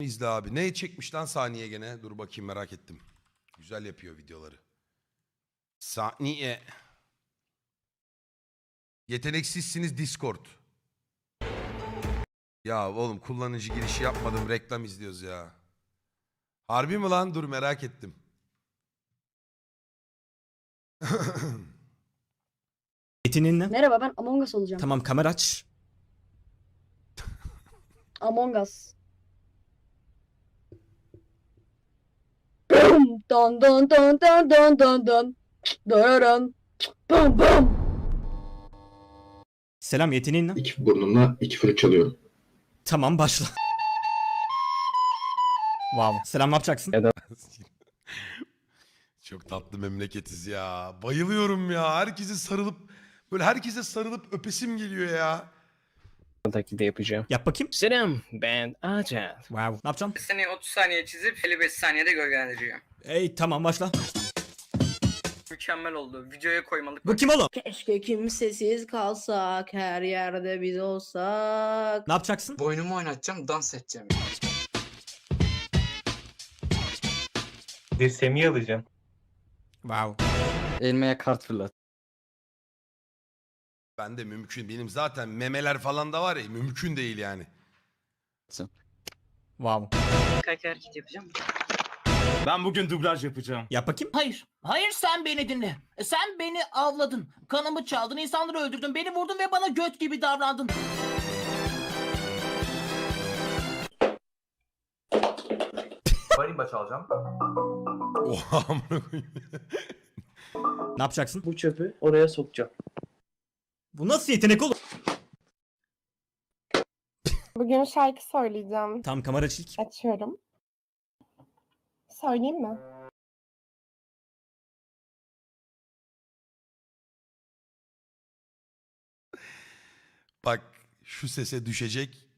İzle abi. Ne çekmiş lan saniye gene? Dur bakayım merak ettim. Güzel yapıyor videoları. Saniye. Yeteneksizsiniz Discord. Ya oğlum kullanıcı girişi yapmadım reklam izliyoruz ya. Harbi mi lan? Dur merak ettim. Yeteneğin ne? Merhaba ben Among Us olacağım. Tamam kamera aç. Among Us. Don don don don don don don. Dararan. Bum bum. Selam yeteneğin ne? İki burnumla iki flüt çalıyorum. Tamam başla. wow. Selam ne yapacaksın? Çok tatlı memleketiz ya. Bayılıyorum ya. Herkese sarılıp böyle herkese sarılıp öpesim geliyor ya. taklidi yapacağım. Yap bakayım. Selam ben Acat. Wow. Ne yapacaksın? Seni 30 saniye çizip 55 saniyede gölgelendiriyor. Ey tamam başla. Mükemmel oldu. Videoya koymalık. Bu kim oğlum? Keşke kimsesiz kalsak, her yerde biz olsak. Ne yapacaksın? Boynumu oynatacağım, dans edeceğim. Dirseğimi alacağım. Wow. Elmeye kart fırlat. Ben de mümkün. Benim zaten memeler falan da var ya mümkün değil yani. Wow. Kayak hareket yapacağım. Ben bugün dublaj yapacağım. Yap bakayım. Hayır. Hayır sen beni dinle. E, Sen beni avladın. Kanımı çaldın, insanları öldürdün, beni vurdun ve bana göt gibi davrandın. Marimba çalacağım. Oha amına koyayım. Ne yapacaksın? Bu çöpü oraya sokacağım. Bu nasıl yetenek oğlum? Bugün şarkı söyleyeceğim. Tamam kamera aç ilk. Açıyorum. Söyleyeyim mi? Bak şu sese düşecek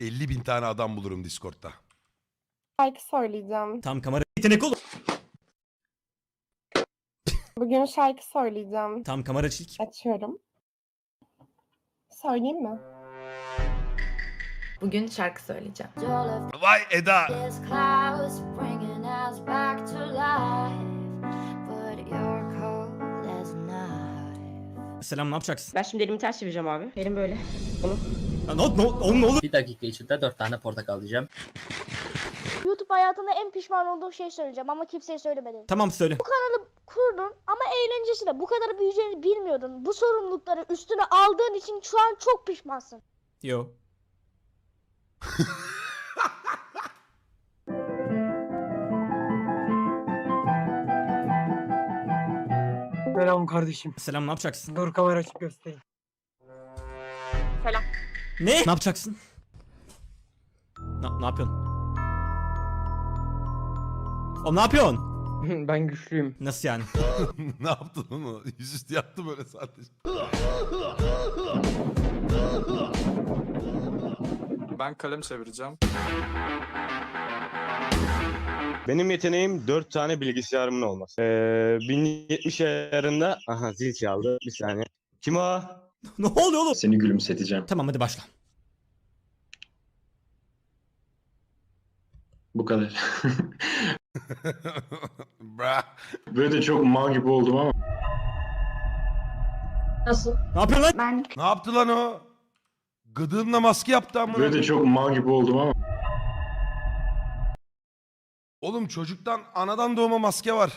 50 bin tane adam bulurum Discord'da. Şarkı söyleyeceğim. Tamam kamera yetenek oğlum. Bugün şarkı söyleyeceğim. Tamam kamera aç ilk. Açıyorum. Söyleyeyim mi? Bugün şarkı söyleyeceğim. Vay Eda. Selam ne yapacaksın? Ben şimdi elimi ters çevireceğim abi. Elim böyle. Ya, Ne, oğlum ne olur? Bir dakika içinde dört tane portakal diyeceğim. YouTube hayatında en pişman olduğum şey söyleyeceğim ama kimseye söylemedim. Tamam söyle. Kurdun ama eğlencesi de bu kadar büyüyeceğini bilmiyordun. Bu sorumlulukları üstüne aldığın için şu an çok pişmansın. Yo. Selam kardeşim. Selam ne yapacaksın? Dur kamera açıp göstereyim. Ne? Ne yapacaksın? Ne, ne yapıyorsun? Oğlum ne yapıyorsun? ben güçlüyüm. Nasıl yani? ne yaptın onu? Yüzüstü yaptı böyle sadece. Ben kalem çevireceğim. Benim yeteneğim 4 tane bilgisayarımın olması. Ee, 1070 ayarında... Aha zil çaldı. Bir saniye. Kim o? ne oluyor oğlum? Seni gülümseteceğim. Tamam hadi başla. Bu kadar. Bra. Böyle de çok mal gibi oldum ama. Nasıl? Ne yapıyorsun lan? Ben Ne yaptı lan o? Gıdığınla maske yaptı amına. Böyle de çok mal gibi oldum ama. Oğlum çocuktan anadan doğma maske var.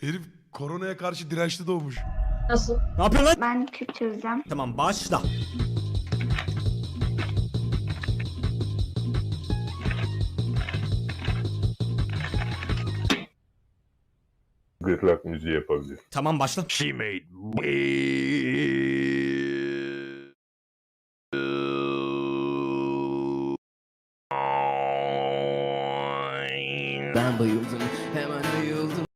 Herif koronaya karşı dirençli doğmuş. Nasıl? Ne yapıyorsun lan? ben küp çözeceğim. Tamam başla. Gırtlak müziği yapabilir. Tamam başla. She made Ben bayıldım. Hemen ayıldım.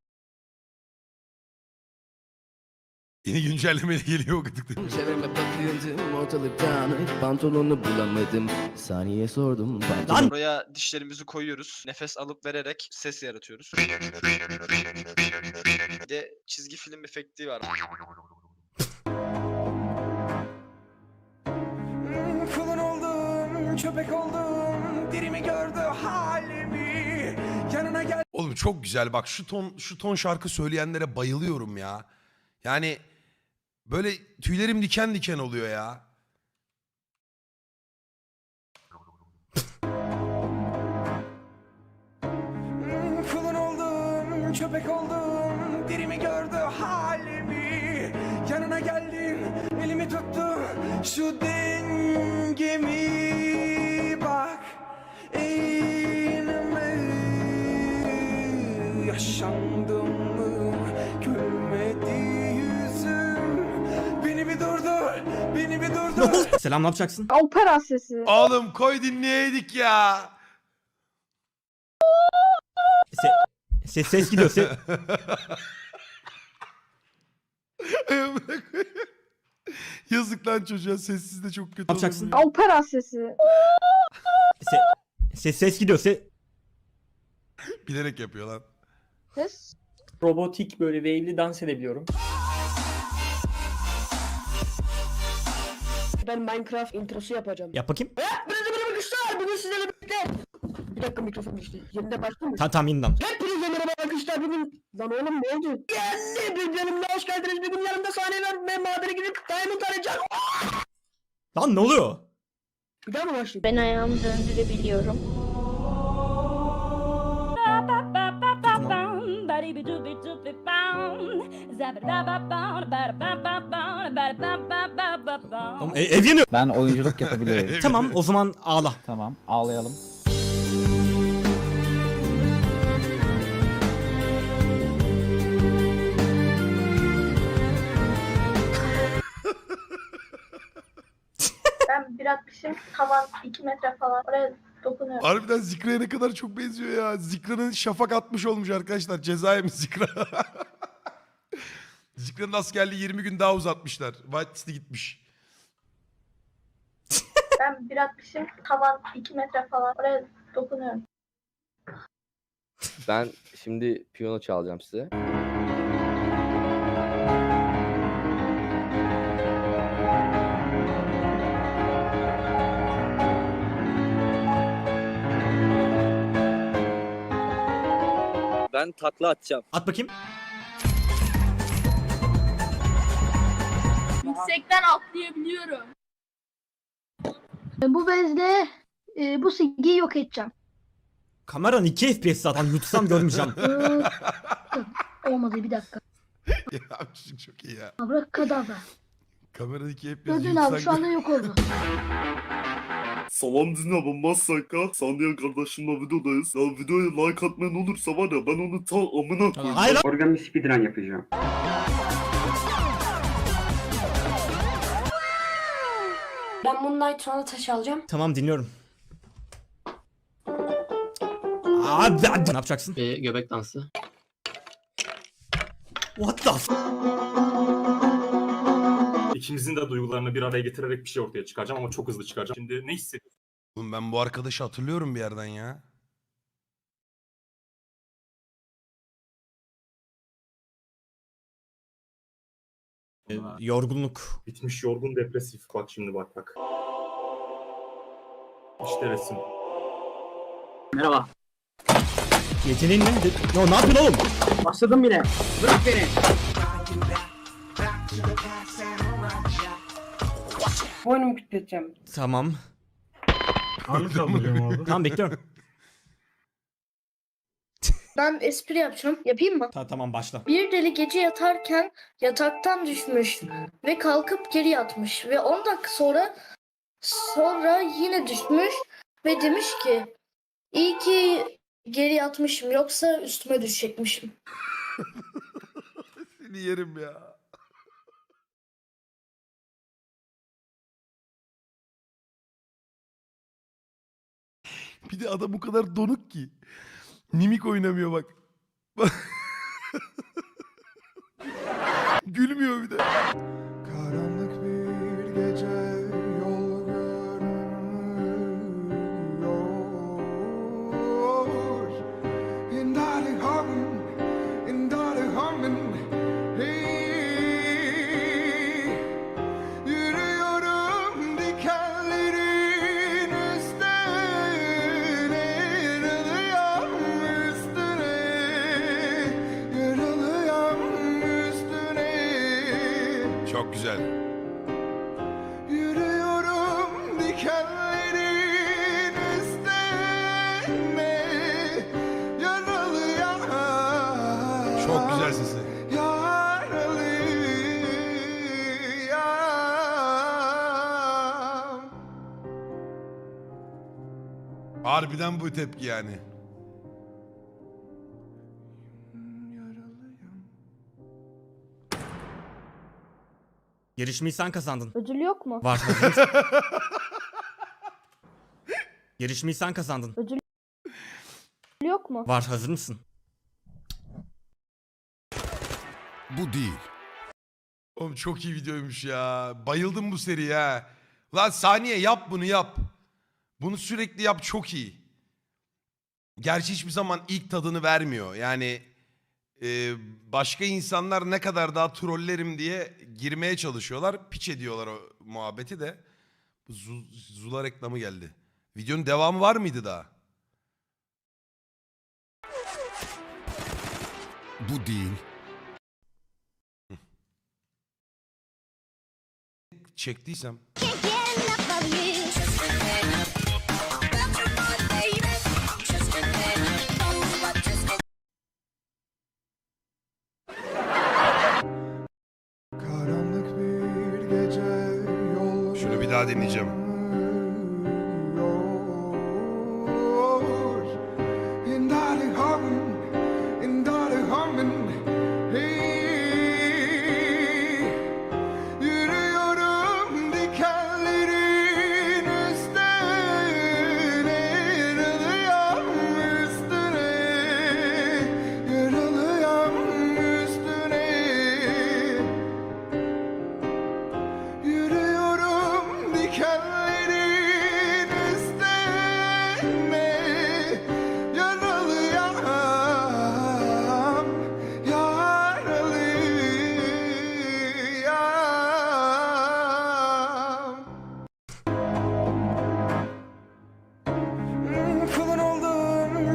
Yeni güncellemeyle geliyor o gıdıklı. Çevreme bakıyordum ortalık dağınık. Pantolonu bulamadım. Saniye sordum. Lan! Buraya dişlerimizi koyuyoruz. Nefes alıp vererek ses yaratıyoruz. Bir de çizgi film efekti var. Köpek oldum dirimi gördü halimi Yanına gel Oğlum çok güzel bak şu ton şu ton şarkı söyleyenlere bayılıyorum ya. Yani böyle tüylerim diken diken oluyor ya. Kulun oldum köpek oldum dirimi gördü halimi Yanına geldim elimi tuttu şu dengemi bak Selam ne yapacaksın? Opera sesi. Oğlum koy dinleyeydik ya. Se- ses ses gidiyor. Se- Yazık lan çocuğa sessiz de çok kötü Ne yapacaksın? olur. Opera sesi. se- ses ses gidiyor. Se- Bilerek yapıyor lan. Ses. Robotik böyle wave'li dans edebiliyorum. Ben Minecraft introsu yapacağım. Yap bakayım. Hepinize merhaba arkadaşlar. Bugün sizlerle birlikte. Bir dakika mikrofon düştü. Yerinde başlamış. Tamam tamam yeniden. Hepinize merhaba arkadaşlar. Bugün... Lan oğlum ne oldu? Geldi. Bir bölümde hoş geldiniz. Bugün yanımda sahne var. Ben madene gidip Diamond arayacağım. Lan ne oluyor? Bir daha mı başlayayım? Ben ayağımı döndürebiliyorum. Tamam, e- ev yanıyor. Ben oyunculuk yapabiliyorum. Tamam o zaman ağla. tamam ağlayalım. Ben bir atmışım tavan 2 metre falan oraya dokunuyorum. Harbiden Zikra'ya ne kadar çok benziyor ya. Zikra'nın şafak atmış olmuş arkadaşlar. Cezaya mı Zikra? Zikra'nın askerliği 20 gün daha uzatmışlar. White City gitmiş. Ben bir atmışım tavan 2 metre falan oraya dokunuyorum. Ben şimdi piyano çalacağım size. Ben takla atacağım. At bakayım. Yüksekten atlayabiliyorum. Bu bezle e, bu silgiyi yok edeceğim. Kameran 2 FPS zaten yutsam görmeyeceğim. Ee, Olmadı bir dakika. ya çocuk çok iyi ya. Abrakadabra. Kameradaki hep Gördün abi şu anda yok oldu. Salam dinle ben Masaka. Sandiya kardeşimle videodayız. Ya videoya like atmayan olursa var ya ben onu ta amına koyayım. Hayır lan. Speedrun yapacağım. Ben Moonlight sonra taş alacağım. Tamam dinliyorum. Abi, abi. Ne yapacaksın? göbek dansı. What the f- İkimizin de duygularını bir araya getirerek bir şey ortaya çıkaracağım ama çok hızlı çıkaracağım. Şimdi ne hissediyorsun? Oğlum ben bu arkadaşı hatırlıyorum bir yerden ya. Ee, yorgunluk. Bitmiş, yorgun, depresif. Bak şimdi bak bak. İşte resim. Merhaba. Yeteneğin ne? Yo, ne yapıyorsun oğlum? Başladım bile. Bırak beni. Boynumu kütleteceğim. Tamam. tamam bekliyorum. Ben espri yapacağım. Yapayım mı? Ta tamam başla. Bir deli gece yatarken yataktan düşmüş ve kalkıp geri yatmış ve 10 dakika sonra sonra yine düşmüş ve demiş ki iyi ki geri yatmışım yoksa üstüme düşecekmişim. Seni yerim ya. Bir de adam o kadar donuk ki. Mimik oynamıyor bak. Gülmüyor bir de. Saygılar size. Harbiden bu tepki yani. Yarışmayı sen kazandın. Ödül yok mu? Var. Yarışmayı sen kazandın. Ödül yok mu? Var hazır mısın? Bu değil. Oğlum çok iyi videoymuş ya. Bayıldım bu seriye ha. Lan saniye yap bunu yap. Bunu sürekli yap çok iyi. Gerçi hiçbir zaman ilk tadını vermiyor. Yani e, başka insanlar ne kadar daha trollerim diye girmeye çalışıyorlar. Piç ediyorlar o muhabbeti de. Bu Zu- Zula reklamı geldi. Videonun devamı var mıydı daha? Bu değil. Çektiysem. Karanlık bir gece yol Şunu bir daha dinleyeceğim.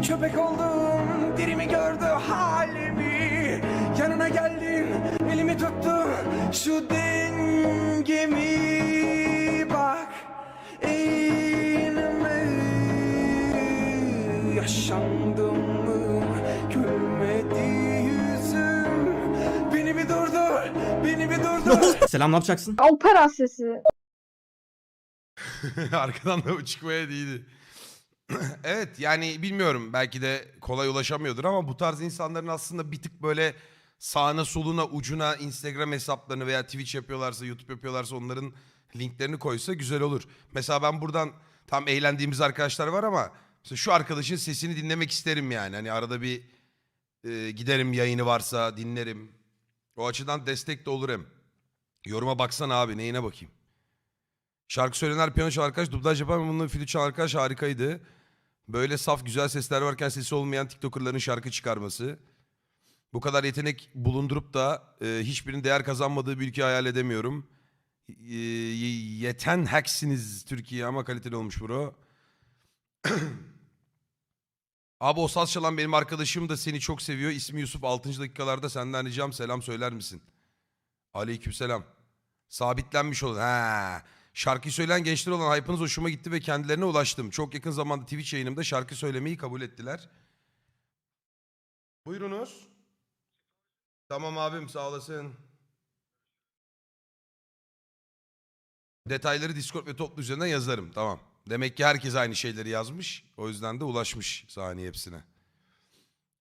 Köpek oldum Dirimi gördü halimi Yanına geldim, elimi tuttu Şu dengemi bak Eğilme Yaşandım mı Gülmedi yüzüm Beni bir durdur, beni bir durdur Selam ne yapacaksın? Opera sesi. Arkadan da çıkmaya değildi. evet yani bilmiyorum belki de kolay ulaşamıyordur ama bu tarz insanların aslında bir tık böyle sağına soluna ucuna Instagram hesaplarını veya Twitch yapıyorlarsa YouTube yapıyorlarsa onların linklerini koysa güzel olur. Mesela ben buradan tam eğlendiğimiz arkadaşlar var ama mesela şu arkadaşın sesini dinlemek isterim yani. Hani arada bir e, giderim yayını varsa dinlerim. O açıdan destek de olur hem. Yoruma baksana abi neyine bakayım. Şarkı söyleyenler piyano çalan arkadaş, dublaj yapan bunun flüt çalan arkadaş harikaydı. Böyle saf güzel sesler varken sesi olmayan TikToker'ların şarkı çıkarması. Bu kadar yetenek bulundurup da e, hiçbirinin değer kazanmadığı bir ülke hayal edemiyorum. E, yeten hacksiniz Türkiye ama kaliteli olmuş bro. Abi o saz çalan benim arkadaşım da seni çok seviyor. İsmi Yusuf 6. dakikalarda senden ricam selam söyler misin? Aleykümselam. Sabitlenmiş olun. Ha. Şarkı söyleyen gençler olan hype'ınız hoşuma gitti ve kendilerine ulaştım. Çok yakın zamanda Twitch yayınımda şarkı söylemeyi kabul ettiler. Buyurunuz. Tamam abim sağ olasın. Detayları Discord ve toplu üzerinden yazarım. Tamam. Demek ki herkes aynı şeyleri yazmış. O yüzden de ulaşmış saniye hepsine.